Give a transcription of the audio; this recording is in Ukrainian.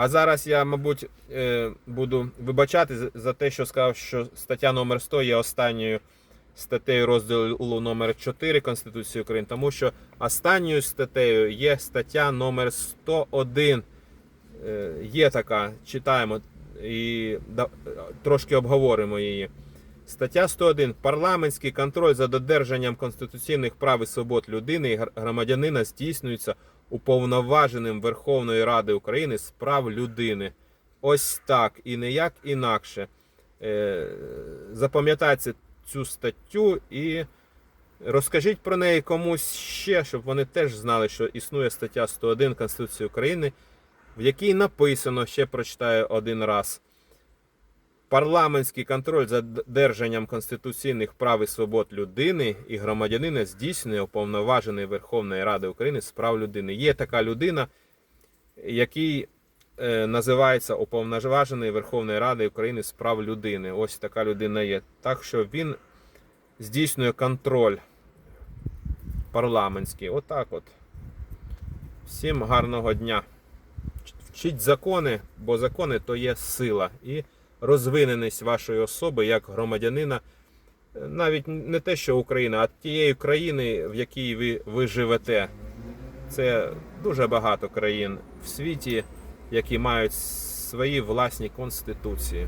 А зараз я, мабуть, е, буду вибачати за- те, що сказав, що стаття номер 100 є останньою статтею розділу номер 4 Конституції України, тому що останньою статтею є стаття номер 101. Е, Є така, читаємо і трошки обговоримо її. Стаття 101. Парламентський контроль за додержанням конституційних прав і свобод людини і громадянина здійснюється уповноваженим Верховної Ради України з прав людини. Ось так і ніяк інакше. Е, Запам'ятайте цю статтю і розкажіть про неї комусь ще, щоб вони теж знали, що існує стаття 101 Конституції України, в якій написано, ще прочитаю один раз. Парламентський контроль за додержанням конституційних прав і свобод людини і громадянина здійснює уповноважений Верховної Ради України з прав людини. Є така людина, який е, називається уповноважений Верховної Ради України з прав людини. Ось така людина є. Так що він здійснює контроль парламентський. Отак от. Всім гарного дня. Вчіть закони, бо закони то є сила. І розвиненість вашої особи як громадянина, е, навіть не те, що Україна, а тієї країни, в якій ви, ви живете. Це дуже багато країн в світі, які мають свої власні конституції.